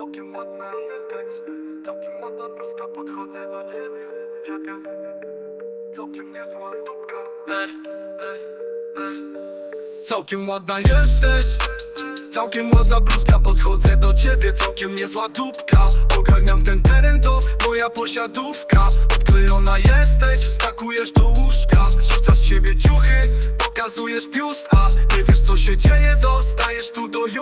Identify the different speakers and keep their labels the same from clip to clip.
Speaker 1: Całkiem ładna jesteś Całkiem ładna prosta podchodzę do ciebie. Ciebie. Całkiem niezła dupka. Ej, ej, ej. Całkiem ładna jesteś. Całkiem ładna bluzka, podchodzę do ciebie. Całkiem niezła dupka. Ogarniam ten teren, to moja posiadówka. Odklejona jesteś, wskakujesz do łóżka. Rzucasz siebie ciuchy, pokazujesz biustra Nie wiesz co się dzieje, do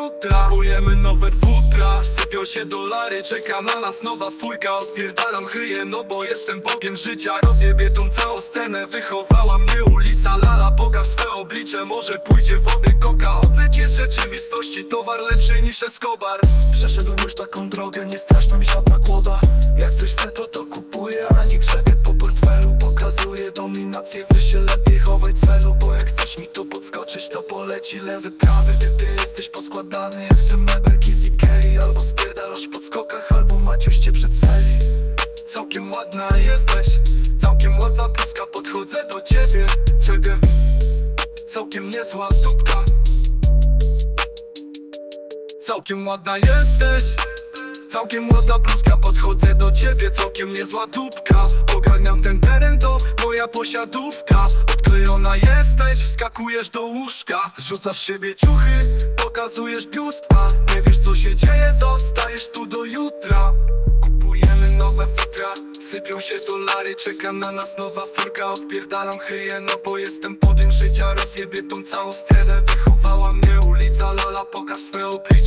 Speaker 1: jutra nowe futra, sypią się dolary Czeka na nas nowa fujka Odpierdalam chryję, no bo jestem bogiem życia. Rozjebie tą całą scenę, wychowała mnie ulica. Lala, pokaż swe oblicze, może pójdzie w obie koka. Odleci z rzeczywistości, towar lepszy niż Escobar. Przeszedłem już taką drogę, nie straszna mi żadna kłoda Jak coś chcę to to kupuję, a nie grzebie po portfelu Pokazuję dominację, wy się lepiej chować celu Bo jak chcesz mi tu podskoczyć, to poleci lewy, prawy. Ty, ty jak te mebelki z Ikei Albo spierdalasz po skokach, albo Maciuś cię przedstawili Całkiem ładna jesteś Całkiem ładna bluzka, podchodzę do ciebie Ciebie Całkiem niezła dupka. Całkiem ładna jesteś Całkiem ładna bluzka, podchodzę do ciebie Całkiem niezła dupka. Ogarniam ten teren, to moja posiadówka Odklejona jesteś, wskakujesz do łóżka Rzucasz z siebie ciuchy, pokazujesz biustra Nie wiesz co się dzieje, zostajesz tu do jutra. Kupujemy nowe futra Sypią się dolary, czeka na nas nowa furka. Odpierdalam chyję, no bo jestem podjem życia Rozjebię tą całą scenę. Wychowała mnie ulica, lala pokaż swe oblicze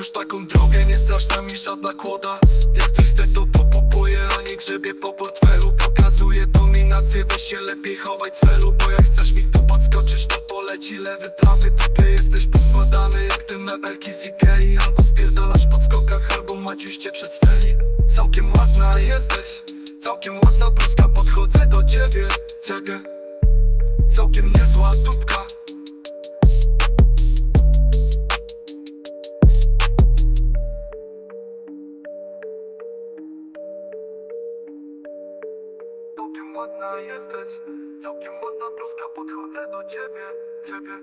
Speaker 1: już taką drogę, nie straszna mi żadna kłoda. Jak coś chcę to to kupuję, a nie grzebie po portfelu. Pokazuję dominację, weź się lepiej chowaj celu Bo jak chcesz mi tu podskoczyć, to poleci lewy, prawy Ty jesteś poskładany jak te mebelki z Ikei Albo spierdalasz po skokach, albo Maciuś cię przedstawili Całkiem ładna jesteś, całkiem ładna bluzka Podchodzę do ciebie, ciebie. Całkiem niezła dupka ładna jesteś. Całkiem ładna bluzka, podchodzę do ciebie Ciebie